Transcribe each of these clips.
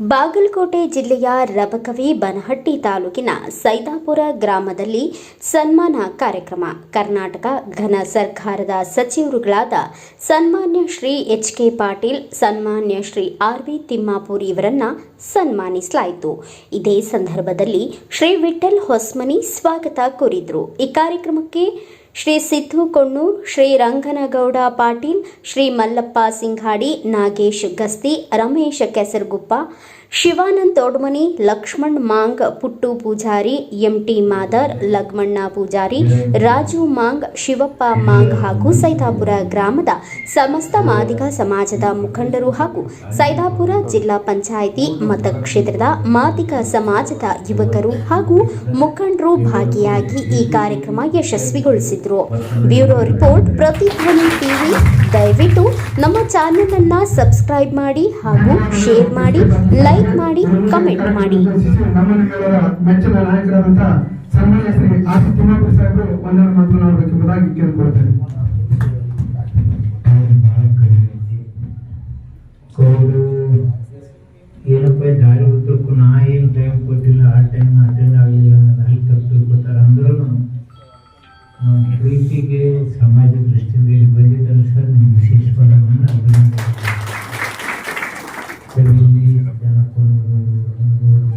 ಬಾಗಲಕೋಟೆ ಜಿಲ್ಲೆಯ ರಬಕವಿ ಬನಹಟ್ಟಿ ತಾಲೂಕಿನ ಸೈದಾಪುರ ಗ್ರಾಮದಲ್ಲಿ ಸನ್ಮಾನ ಕಾರ್ಯಕ್ರಮ. ಕರ್ನಾಟಕ ಘನ ಸರ್ಕಾರದ ಸಚಿವರುಗಳಾದ ಸನ್ಮಾನ್ಯ ಶ್ರೀ ಎಚ್ ಕೆ ಪಾಟೀಲ್, ಸನ್ಮಾನ್ಯ ಶ್ರೀ ಆರ್ ವಿ ತಿಮ್ಮಾಪುರ್ ಇವರನ್ನ ಸನ್ಮಾನಿಸಲಾಯಿತು. ಇದೇ ಸಂದರ್ಭದಲ್ಲಿ ಶ್ರೀ ವಿಠಲ್ ಹೊಸ್ಮನಿ ಸ್ವಾಗತ ಕೋರಿದ್ರು. ಈ ಕಾರ್ಯಕ್ರಮಕ್ಕೆ ಶ್ರೀ ಸಿದ್ದು ಕೊಣ್ಣೂರ್ ಶ್ರೀ ರಂಗನಗೌಡ ಪಾಟೀಲ್, ಶ್ರೀ ಮಲ್ಲಪ್ಪ ಸಿಂಘಾಡಿ, ನಾಗೇಶ್ ಗಸ್ತಿ, ರಮೇಶ್ ಕೆಸರಗುಪ್ಪ, ಶಿವಾನಂದ್ ತೋಡ್ಮನಿ, ಲಕ್ಷ್ಮಣ್ ಮಾಂಗ್, ಪುಟ್ಟು ಪೂಜಾರಿ ಎಂ ಟಿ ಮಾದರ್, ಲಗ್ಮಣ್ಣ ಪೂಜಾರಿ, ರಾಜು ಮಾಂಗ್, ಶಿವಪ್ಪ ಮಾಂಗ್ ಹಾಗೂ ಸೈದಾಪುರ ಗ್ರಾಮದ ಸಮಸ್ತ ಮಾದಿಗ ಸಮಾಜದ ಮುಖಂಡರು ಹಾಗೂ ಸೈದಾಪುರ ಜಿಲ್ಲಾ ಪಂಚಾಯಿತಿ ಮತಕ್ಷೇತ್ರದ ಮಾದಿಗ ಸಮಾಜದ ಯುವಕರು ಹಾಗೂ ಮುಖಂಡರು ಭಾಗಿಯಾಗಿ ಈ ಕಾರ್ಯಕ್ರಮ ಯಶಸ್ವಿಗೊಳಿಸಿದ್ರು ಬ್ಯೂರೋ ರಿಪೋರ್ಟ್ ಪ್ರತಿಧ್ವನಿ ಟಿವಿ. ದಯವಿಟ್ಟು ನಮ್ಮ ಚಾನೆಲ್ ಅನ್ನ ಸಬ್ಸ್ಕ್ರೈಬ್ ಮಾಡಿ ಹಾಗೂ ಶೇರ್ ಮಾಡಿ, ಲೈಕ್ ಮಾಡಿ, ಕಮೆಂಟ್ ಮಾಡಿ. ಸಾಹೇಬರು ಏನಪ್ಪ, ದಾರಿ ಉದ್ದಕ್ಕೂ ನಾ ಏನು ಟೈಮ್ ಕೊಟ್ಟಿಲ್ಲ, ಆ ಟೈಮ್ ನಾ ಪ್ರೀತಿಗೆ ಸಮಾಜ ದೃಷ್ಟಿಯಿಂದ ಇಲ್ಲಿ ಬಂದಿದ್ದಾರೆ ಸರ್ ನಿಮ್ಮ ವಿಶೇಷವಾದ ಗಮನ ಅಭಿನಂದನೆ. ಸರ್, ಇಲ್ಲಿ ಜನಪದರು, ರಂಗೋರು,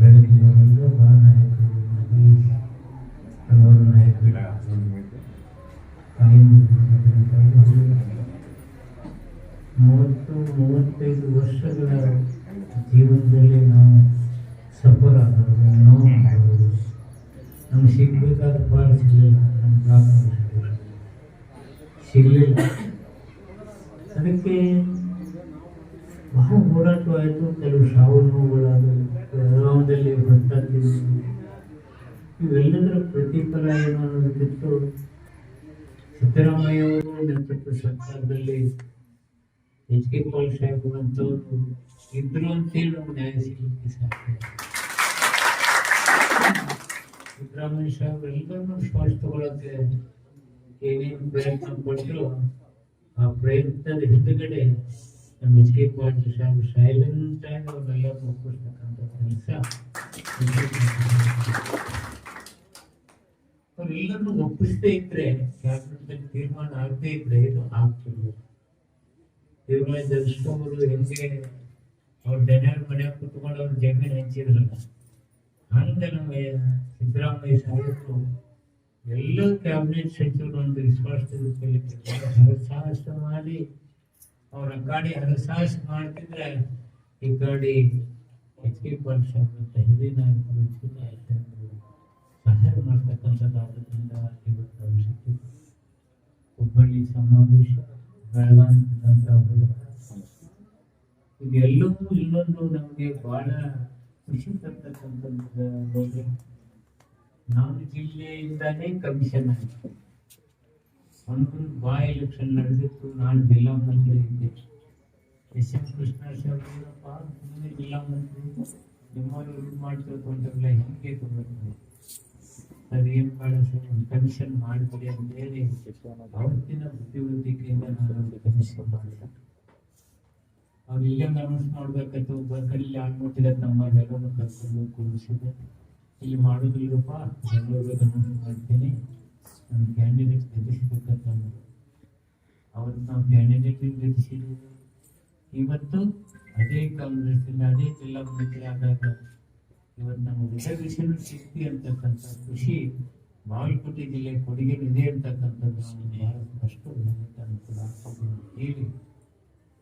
ಬೆಳಗ್ಲಿ ಅವರೆಲ್ಲ ಭಾಳ ನಾಯಕರು ಮಹೇಶ್ ಹಲವಾರು ನಾಯಕರು ತಾಯಿಯಂದಿರು ಮೂವತ್ತು ಮೂವತ್ತೈದು ವರ್ಷಗಳ ಜೀವನದಲ್ಲಿ ನಾವು ಸಫರ್ ಆದವರು ನೋವು ಆದವರು ನಮ್ಗೆ ಸಿಗ್ಬೇಕಾದ ಪಾಲ ಸಿಗಲಿಲ್ಲ. ನಮ್ಮ ಬ್ಲಾಕ್ ಸಿಗಲಿಲ್ಲ. ಅದಕ್ಕೆ ಬಹಳ ಹೋರಾಟವಾಯಿತು. ಕೆಲವು ಸಾವು ನೋವುಗಳಾದವು ಗ್ರಾಮದಲ್ಲಿ ಭ್ರಷ್ಟಾಚಾರ ಇವೆಲ್ಲದರ ಪ್ರತಿಫಲ ಏನು ಅನ್ನೋದಕ್ಕಿಂತ ಸಿದ್ದರಾಮಯ್ಯ ಅವರು ನೇತೃತ್ವ ಸರ್ಕಾರದಲ್ಲಿ ಎಚ್ ಕೆ ಪಾಲ್ ಸಾಹೇಬ್ ಅಂತವರು ಇದ್ರು ಅಂತೇಳಿ ನಮ್ಗೆ ನ್ಯಾಯ ಸಿಗಲಿಕ್ಕೆ ಸಾಧ್ಯ ಸಿದ್ದರಾಮಯ್ಯ ಸಾಹೇಬ್ ಎಲ್ಲರನ್ನೂ ತಗೊಳಕ್ಕೆ ಏನೇನು ಪ್ರಯತ್ನ ಪಟ್ಟರು, ಆ ಪ್ರಯತ್ನದ ಹಿಂದುಗಡೆ ನಮ್ಮ H K Patil Saheb silent ಆಗಿ ಅವ್ರನ್ನೆಲ್ಲರೂ ಒಪ್ಪಿಸ್ತಕ್ಕಂಥ ಕೆಲಸ ಅವರೆಲ್ಲರನ್ನು ಒಪ್ಪಿಸದೇ ಇದ್ರೆ ಕ್ಯಾಬಿನೆಟ್ ತೀರ್ಮಾನ ಆಗದೇ ಇದ್ರೆ ಇದು ಆಗ್ತಿಲ್ಲ. ತೀರ್ಮಾನ ಜಗಿಸ್ಕೊಂಡ್ರು ಹೆಂಗೆ ಅವ್ರ ಜನರ ಮನೆಯಾಗ ಕುತ್ಕೊಂಡು ಅವ್ರ ಜಮೀನು ಹಂಚಿದ್ರಲ್ಲ. ನಮ್ಮ ಸಿದ್ದರಾಮಯ್ಯ ಸಾಹೇಬರು ಎಲ್ಲ ಕ್ಯಾಬಿನೆಟ್ ಸಚಿವರು ಒಂದು ವಿಶ್ವಾಸ ತೆಗೆದುಕೊಳ್ಳಿಕ್ಕೆ ಹರಸಾಹಸ ಮಾಡಿ, ಅವರ ಗಾಡಿ ಹರಸಾಹಸ ಮಾಡ್ತಿದ್ರೆ ಈ ಗಾಡಿ ಎಚ್ ಕೆ ಪಾಲ್ ಸಾಹೇಬ್ ಅಂತ ಹಿರಿಯ ನಾಯಕರು ಸಹಾಯ ಮಾಡ್ತಕ್ಕಂಥದ್ದಾದ್ರಿಂದ ಇವತ್ತು ಭವಿಷ್ಯಕ್ಕೆ ಹುಬ್ಬಳ್ಳಿ ಸಮಾವೇಶ ಬೆಳಗಾವಿ ಇದೆಲ್ಲವೂ ಇನ್ನೊಂದು ನಮಗೆ ಬಹಳ ಖುಷಿ ತರ್ತಕ್ಕಂಥದ್ದು ನಮ್ಮ ಜಿಲ್ಲೆಯಿಂದಾನೇ ಕಮಿಷನ್ ಆಯಿತು ಒಂದು ಬಾಯ್ ಎಲೆಕ್ಷನ್ ನಡೆದಿತ್ತು, ನಾನು ಜಿಲ್ಲಾ ಮಂತ್ರಿ ಇದ್ದೆ. ಎಸ್ ಎಂ ಕೃಷ್ಣ ಸಾಹೇಬ್ರಪ್ಪ ಮುಂದೆ ಜಿಲ್ಲಾ ಮಂತ್ರಿ. ನಿಮ್ಮವರು ಇದು ಮಾಡ್ತಿರ್ಕೊಂಡ್ರಲ್ಲ, ಹೆಂಗೆ ತಗೋಬೇಕು ಸರ್, ಏನು ಬೇಡ ಸರ್, ಒಂದು ಕಮಿಷನ್ ಮಾಡಿಕೊಡಿ ಅಂತೇಳಿ ಅವತ್ತಿನ ಬುದ್ಧಿವಂತಿಕೆಯಿಂದ ನಾನು ಒಂದು ಕಮಿಷನ್ ಮಾಡಿದೆ. ಅವ್ರು ಇಲ್ಲೇ ಅನೌನ್ಸ್ ಮಾಡ್ಬೇಕಾಯ್ತು ಕಲ್ಲಿ ಆಗ್ಬಿಟ್ಟಿದೆ ನಮ್ಮ ಎಲ್ಲರೂ ಕರ್ಕೊಂಡು ಕೂರಿಸಿದೆ. ಇಲ್ಲಿ ಮಾಡೋದಿಲ್ಲಪ್ಪ ಬೆಂಗಳೂರಿಗೆ ಅನೌನ್ಸ್ ಮಾಡ್ತೀನಿ. ನಮ್ಮ ಕ್ಯಾಂಡಿಡೇಟ್ ಗೆಲ್ಲಿಸ್ಬೇಕಂತ. ಅವತ್ತು ನಾವು ಕ್ಯಾಂಡಿಡೇಟ್ ಗೆಲ್ಲಿಸಿದ್ವಿ ಇವತ್ತು ಅದೇ ಕಾಂಗ್ರೆಸ್ಸಿಂದ ಅದೇ ಜಿಲ್ಲಾ ಮಂತ್ರಿ ಆದಾಗ ಇವತ್ತು ನಮ್ಮ ರಿಸರ್ವೇಷನ್ ಸಿಕ್ತಿ ಅಂತಕ್ಕಂಥ ಖುಷಿ, ಬಾಗಲಕೋಟೆ ಜಿಲ್ಲೆ ಕೊಡುಗೆ ಇದೆ ಅಂತಕ್ಕಂಥದ್ದು ನಾವು ಯಾರು ಅಷ್ಟು ಹೇಳಿ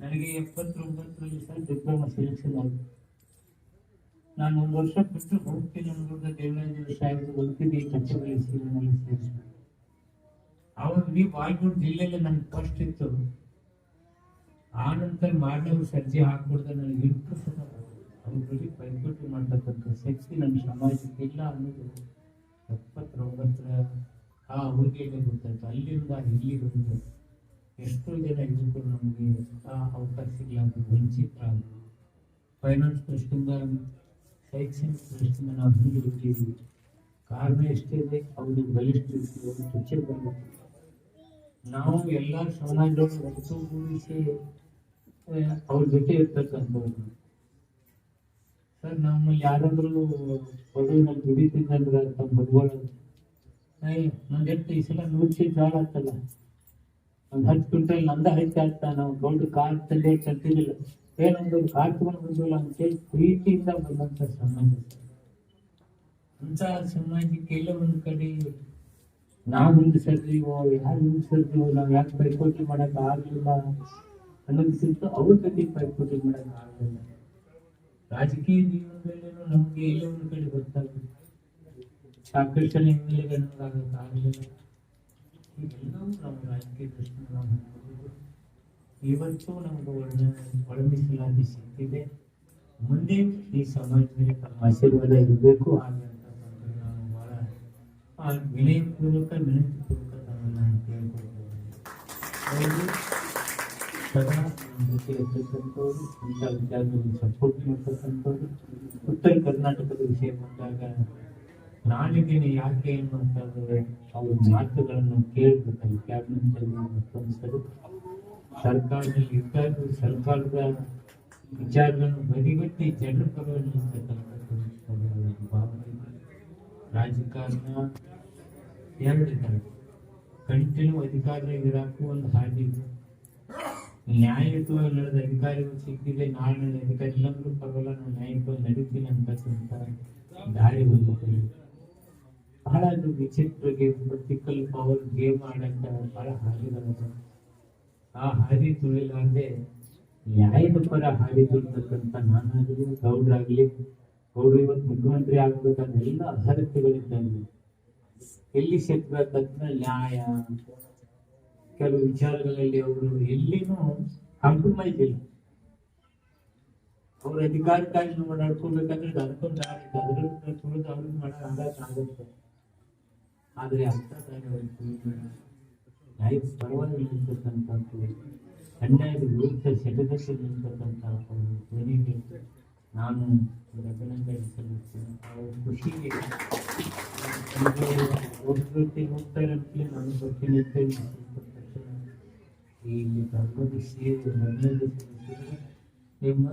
ನನಗೆ ಎಪ್ಪತ್ತೊಂಬತ್ತರಲ್ಲಿ ಸಹ ಡಿಪ್ಲೊಮಾ ಸೆಲೆಕ್ಷನ್ ಆಯಿತು. ನಾನು ಒಂದು ವರ್ಷ ಬಿಟ್ಟು ಹೋಗ್ತೀನಿ ಅನ್ನೋದು ದೇವರಾಜ ಸಾಹೇಬರು ಹೋಗ್ತೀನಿ ಕಚೇರಿ ಸೇರಿನಲ್ಲಿ ಸೇರಿಸಿ ಅವಾಗ ನೀವು ಬಾಗಲಕೋಟೆ ಜಿಲ್ಲೆಯಲ್ಲಿ ನನ್ಗೆ ಫಸ್ಟ್ ಇತ್ತು. ಆ ನಂತರ ಮಾಡಿದವರು ಸರ್ಜಿ ಹಾಕ್ಬಿಡ್ದೆ, ನನಗೆ ಇಂಟ್ರೆಸ್ಟ್ ಅವ್ರಿಗೆ ಪೈಪೋಟಿ ಮಾಡ್ತಕ್ಕಂಥ ಶಕ್ತಿ ನನ್ನ ಸಮಾಜಕ್ಕೆ ಇಲ್ಲ ಅನ್ನೋದು ಎಪ್ಪತ್ತೊಂಬತ್ತರ ಆ ಅವ್ರಿಗೆ ಗೊತ್ತಾಯ್ತು. ಅಲ್ಲಿಂದ ಇಲ್ಲಿಗೆ ಬಂದು ಎಷ್ಟೋ ಜನ ಯುವಕರು ನಮಗೆ ಆ ಅವಕಾಶಗಳಾಗಿ ವಂಚಿತರಾದ್ರು ಫೈನಾನ್ಸ್ ದೃಷ್ಟಿಯಿಂದ, ಶೈಕ್ಷಣಿಕ ದೃಷ್ಟಿಯಿಂದ ನಾವು ಹಿಂದೆ ಬಿಟ್ಟಿದ್ವಿ ಕಾರಣ ಇದೆ, ಅವರು ಬಲಿಷ್ಠ ಅವರು ತುಚ್ಛ ಬರಬೇಕು ನಾವು ಎಲ್ಲ ಸಮಾಜದವರು ಒಟ್ಟುಗೂಡಿಸಿ ಅವ್ರ ಜೊತೆ ಇರ್ತಕ್ಕಂಥವ್ರು ಸರ್, ನಮ್ಮಲ್ಲಿ ಯಾರಾದರೂ ಬಡವರಲ್ಲಿ ದುಡಿತಿದ್ದಂದ್ರೆ ತಮ್ಮ ಬಡವಳು ನಂದು ಎಷ್ಟು ಈ ಸಲ ನೂರು ಜೋಳ ಆಗ್ತಲ್ಲ. ಒಂದು ಹತ್ತು ಕ್ವಿಂಟಲ್ ನಂದ ಹೈತೆ ಆಗ್ತಾ ನಾವು ದೊಡ್ಡ ಕಾರ್ ತಂದೆ ಕಲ್ತಿದ್ದಿಲ್ಲ ಏನೊಂದು ಕಾರ್ ತಗೊಂಡು ಬಂದಿಲ್ಲ ಅಂತೇಳಿ ಪ್ರೀತಿಯಿಂದ ಬಂದಂಥ ಸಮಾಜ. ಅಂತ ಸಮಾಜಕ್ಕೆ ಎಲ್ಲ ಒಂದು ಕಡೆ ನಾವು ಮುಂದೆ ಸರ್ದೀವೋ ಯಾರು ಮುಂದೆ ಸರ್ದೀವೋ ನಾವು ಯಾಕೆ ಪೈಪೋಟಿ ಮಾಡಕ್ ಆಗಲಿಲ್ಲ ಅನ್ನೋದಕ್ಕಿಂತ ಅವ್ರ ಕಡೆ ಪೈಪೋಟಿ ಮಾಡಕ್ ಆಗಲಿಲ್ಲ. ರಾಜಕೀಯ ಜೀವನದಲ್ಲೇನೋ ನಮ್ಗೆ ಎಲ್ಲ ಒಂದು ಕಡೆ ಗೊತ್ತಾಗುತ್ತೆ. ಸಾಕಷ್ಟು ಎಂ ಎಲ್ ಎಗಳು ಆಗಲಿಲ್ಲ. ಇವೆಲ್ಲವೂ ನಮ್ಮ ರಾಜಕೀಯ ದೃಷ್ಟಿ ನಾವು ನೋಡ್ಬೋದು. ಇವತ್ತು ನಮ್ಗೆ ಒಳ ಸಿಕ್ಕಿದೆ. ಮುಂದೆ ಈ ಸಮಾಜದಲ್ಲಿ ತಮ್ಮ ಆಶೀರ್ವಾದ ಇರಬೇಕು. ಹಾಗೆ ನಾನು ಬಹಳ ಆ, ವಿನಯಪೂರ್ವಕ ವಿನಂತಿಪೂರ್ವಕ ತಮ್ಮನ್ನ ಕೇಳ್ಕೊಳ್ತೇವೆ ಅವರು ಸದಾ ಜೊತೆ ಇರ್ತಕ್ಕಂಥವ್ರು ಇಂಥ ವಿಚಾರದಲ್ಲಿ ಸಪೋರ್ಟ್ ಮಾಡ್ತಕ್ಕಂಥವ್ರು. ಉತ್ತರ ಕರ್ನಾಟಕದ ವಿಷಯ ಬಂದಾಗ ನಾಡಿದ್ದೇನೆ ಯಾಕೆ ಅನ್ನುವಂಥದ್ದು ಅವ್ರ ಮಾತುಗಳನ್ನು ಕೇಳಬೇಕಲ್ಲ ಕ್ಯಾಬಿನೆಟ್ ಸರಿ ಸರ್ಕಾರದಲ್ಲಿ ಇದ್ದಾಗ, ಸರ್ಕಾರದ ವಿಚಾರಗಳನ್ನು ಬದಿಗಟ್ಟಿ ಜನರ ಪರವಾಗಿ ರಾಜಕಾರಣ ಎರಡಿದ್ದಾರೆ. ಕಂಟಿನ್ಯೂ ಅಧಿಕಾರ ಇರಾಕು ಒಂದು ಹಾದಿ ನ್ಯಾಯಯುತವಾಗಿ ನಡೆದ ಅಧಿಕಾರಿಗಳು ಸಿಕ್ಕಿದೆ ನಾಳೆ ನಡೆದ ಅಧಿಕಾರಿ, ಇಲ್ಲಂದ್ರೂ ಪರವಾಗಿಲ್ಲ ನಾವು ನ್ಯಾಯಯುತವಾಗಿ ನಡೀತೀನಿ ಅಂತಕ್ಕಂಥ ದಾರಿ ಹೋಗುತ್ತದೆ ಬಹಳ ವಿಚಿತ್ರ ಗೇಮ್ ಪರ್ಟಿಕಲ್ ಪವರ್ ಗೇಮ್ ಆಡಂತ ಬಹಳ ಹಾದಿಗಳದ ಆ ಹಾದಿ ತುಳಿಲಾರ್ದೆ ನ್ಯಾಯದ ಪರ ಹಾದಿ ತುಳಿತಕ್ಕಂಥ ನಾನಾಗಲಿ ಗೌಡ್ರಾಗ್ಲಿ ಗೌಡ್ರು ಇವತ್ತು ಮುಖ್ಯಮಂತ್ರಿ ಆಗ್ಬೇಕಾದ ಎಲ್ಲ ಅರ್ಹತೆಗಳಿದ್ದಂಗೆ ಎಲ್ಲಿ ತಕ್ಷಣ ನ್ಯಾಯ, ಕೆಲವು ವಿಚಾರಗಳಲ್ಲಿ ಅವರು ಎಲ್ಲಿನೂ ಕಾಂಪ್ರಮೈಸ್ ಇಲ್ಲ ಅವ್ರ ಅಧಿಕಾರಕ್ಕಾಗಿ ನಾವು ನಡ್ಕೋಬೇಕಾದ್ರೆ ಆಗುತ್ತೆ ಅದ್ರ ತುಳಿದು ಅವ್ರಿಗೆ ಮಾಡೋಕೆ ಆಗುತ್ತೆ. ಆದರೆ ಅರ್ಥ ಅವ್ರಿಗೆ ತುಳಿದು ನ್ಯಾಯದ ಪರವಾಗಿ ನಿಲ್ತಕ್ಕಂಥದ್ದು ಅನ್ಯಾಯದ ವಿರುದ್ಧ ಧ್ವನಿಗೆ ನಾನು ಅಭಿನಂದನೆ ಸಲ್ಲಿಸ್ತೇನೆ ಅವರು ಖುಷಿಗೆ ಜೊತೆ ಹೋಗ್ತಾರೆ ನಾನು ಬರ್ತೀನಿ ಈ ಇಲ್ಲಿ ಸೇವೆ ಮೊದಲನೇ ನಿಮ್ಮ